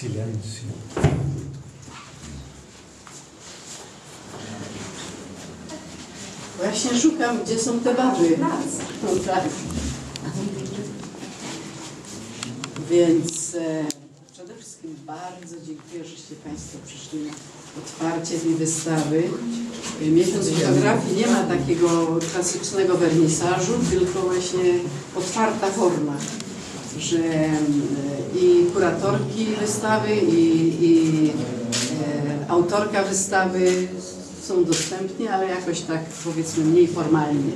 Silenzio. Właśnie szukam, gdzie są te baby. No tak. Więc e, przede wszystkim bardzo dziękuję, żeście Państwo przyszli na otwarcie tej wystawy. Miesiąc fotografii nie ma takiego klasycznego wernisażu, tylko właśnie otwarta forma, że e, i kuratorki wystawy, i, i e, autorka wystawy są dostępni, ale jakoś tak powiedzmy mniej formalnie.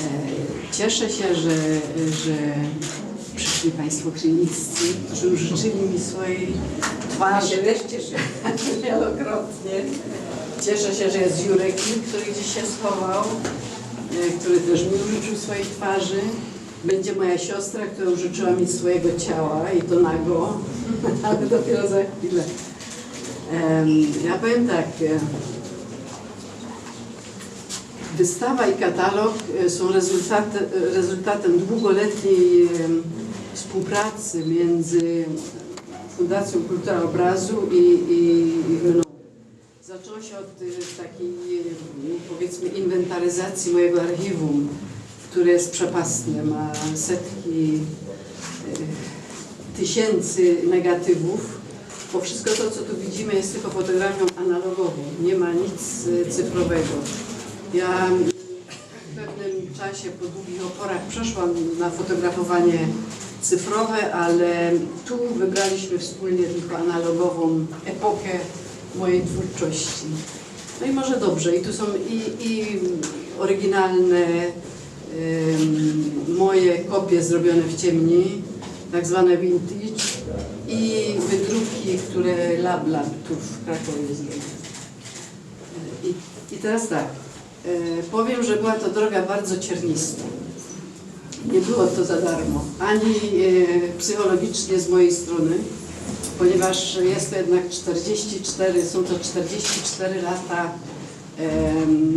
E, Cieszę się, że, że przyszli Państwo kryniccy, którzy użyczyli mi swojej twarzy. też cieszę. Wielokrotnie. Cieszę się, że jest Jurek, który gdzieś się schował, który też mi użyczył swojej twarzy. Będzie moja siostra, która użyczyła mi swojego ciała i to nago, ale dopiero za chwilę. Ja powiem tak, e, Wystawa i katalog e, są rezultatem, rezultatem długoletniej współpracy między Fundacją Kultura Obrazu i, i, mną. Zaczęło się od e, takiej powiedzmy inwentaryzacji mojego archiwum, które jest przepastne, ma setki e, tysięcy negatywów, bo wszystko to, co tu widzimy, jest tylko fotografią analogową, nie ma nic e, cyfrowego. Ja w pewnym czasie, po długich oporach, przeszłam na fotografowanie cyfrowe, ale tu wybraliśmy wspólnie tylko analogową epokę mojej twórczości. No i może dobrze, i tu są i, i oryginalne moje kopie zrobione w ciemni, tak zwane vintage, i wydruki, które Lab Lab tu w Krakowie zrobił. I, I teraz tak, e, powiem, że była to droga bardzo ciernista. Nie było to za darmo, ani e, psychologicznie z mojej strony, ponieważ jest to jednak 44, są to 44 lata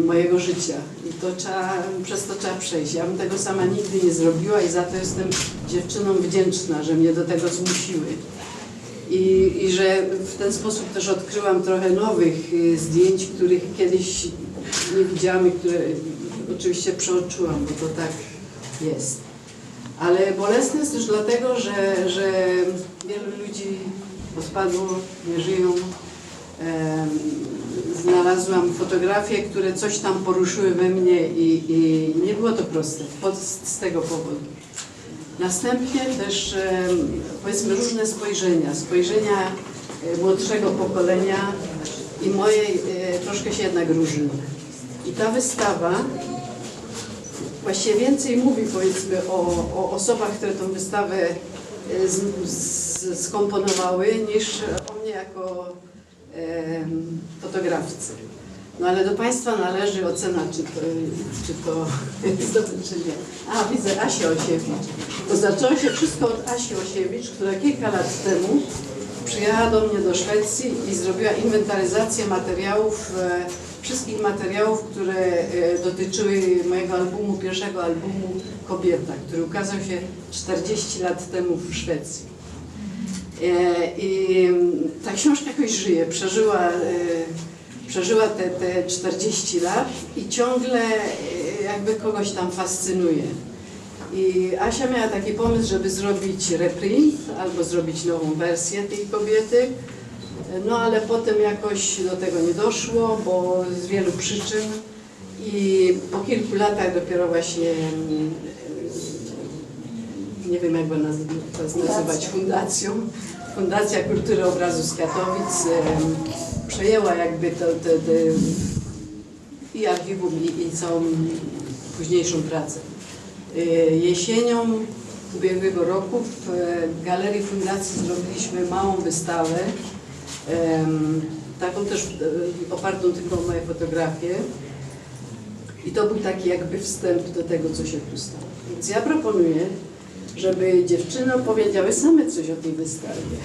mojego życia i to trzeba, przez to trzeba przejść. Ja bym tego sama nigdy nie zrobiła i za to jestem dziewczynom wdzięczna, że mnie do tego zmusiły. I, I że w ten sposób też odkryłam trochę nowych y, zdjęć, których kiedyś nie widziałam i które oczywiście przeoczyłam, bo to tak jest. Ale bolesne jest też dlatego, że, że wielu ludzi odpadło, nie żyją. Em, Znalazłam fotografie, które coś tam poruszyły we mnie i, i nie było to proste pod, z tego powodu. Następnie też powiedzmy różne spojrzenia, spojrzenia e, młodszego pokolenia i mojej e, troszkę się jednak różnią. I ta wystawa właściwie więcej mówi powiedzmy o, o osobach, które tą wystawę e, z, z, skomponowały, niż o mnie jako fotografcy. No ale do Państwa należy ocena, czy to, czy to jest dobre, czy nie. A, widzę Asię Osiewicz. To zaczęło się wszystko od Asi Osiewicz, która kilka lat temu przyjechała do mnie do Szwecji i zrobiła inwentaryzację materiałów, e, wszystkich materiałów, które e, dotyczyły mojego albumu, pierwszego albumu Kobieta, który ukazał się 40 lat temu w Szwecji. E, I mm, ta książka jakoś żyje, przeżyła, e, przeżyła te, te 40 lat i ciągle e, jakby kogoś tam fascynuje. I Asia miała taki pomysł, żeby zrobić reprint albo zrobić nową wersję tej kobiety. No ale potem jakoś do tego nie doszło, bo z wielu przyczyn. I po kilku latach dopiero właśnie mm, nie wiem jak go nazywać, fundacją. Fundacja Kultury Obrazu z Katowic przejęła jakby to, te, te, i archiwum i, i całą późniejszą pracę. Y, Jesienią ubiegłego roku w e, Galerii Fundacji zrobiliśmy małą wystawę, taką też e, opartą tylko o moje fotografie. I to był taki jakby wstęp do tego, co się tu stało. Więc ja proponuję, żeby dziewczyny opowiedziały same coś o tej wystawie.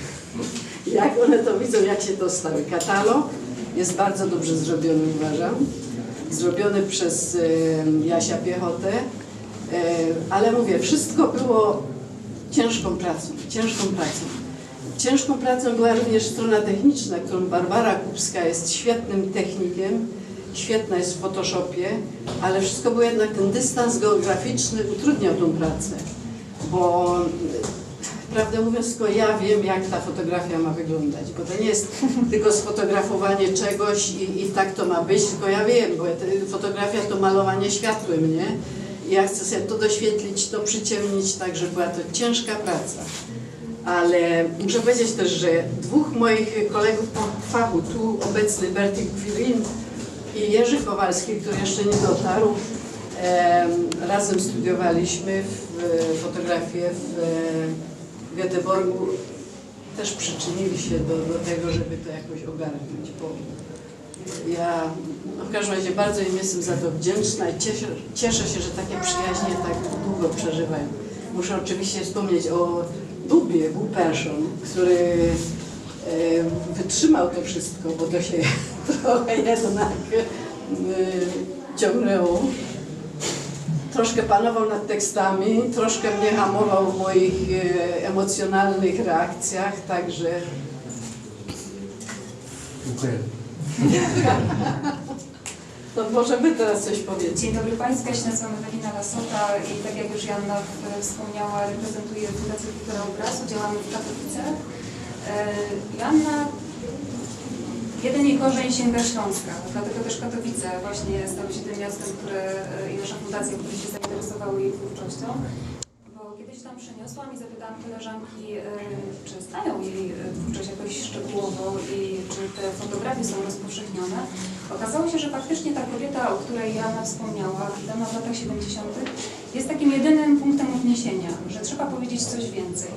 Jak one to widzą, jak się to stało. Katalog jest bardzo dobrze zrobiony, uważam. Zrobiony przez Jasia Piechotę. E, ale mówię, wszystko było ciężką pracą, ciężką pracą. Ciężką pracą była również strona techniczna, którą Barbara Kupska jest świetnym technikiem, świetna jest w Photoshopie, ale wszystko było jednak ten dystans geograficzny utrudniał tą pracę, bo prawdę mówiąc tylko ja wiem jak ta fotografia ma wyglądać, bo to nie jest tylko sfotografowanie czegoś i, i tak to ma być, tylko ja wiem, bo fotografia to malowanie światłem, nie? I ja chcę sobie to doświetlić, to przyciemnić, tak, że była to ciężka praca. Ale muszę powiedzieć też, że dwóch moich kolegów po fachu, tu obecny Bertik Kwilin i Jerzy Kowalski, który jeszcze nie dotarł, razem studiowaliśmy w, fotografię w Göteborgu. Też przyczynili się do, do tego, żeby to jakoś ogarnąć, bo ja no w każdym razie bardzo im jestem za to wdzięczna i cieszę, cieszę się, że takie przyjaźnie tak długo przeżywają. Muszę oczywiście wspomnieć o Bubie, Bub Persson, który e, wytrzymał to wszystko, bo to się trochę jednak e, ciągnęło. Troszkę panował nad tekstami, troszkę mnie hamował w moich e, emocjonalnych reakcjach, także Dziękuję. no możemy teraz coś powiedzieć. Dzień dobry Państwu, ja się nazywam Ewelina Lasota i tak jak już Janna wspomniała, reprezentuję Fundację Kultura Obrazu, działamy w Katowicach. E, Janna, jeden jej korzeń sięga Śląska, dlatego też Katowice właśnie stały się tym miastem, które e, i nasza fundacja, które się zainteresowały jej twórczością. Bo kiedyś tam przeniosłam i zapytałam koleżanki, e, czy znają jej e, twórczość jakoś szczegółowo i czy te fotografie są rozpowszechnione. Okazało się, że faktycznie ta kobieta, o której Jana wspomniała, wydana w latach 70., jest takim jedynym punktem odniesienia, że trzeba powiedzieć coś więcej.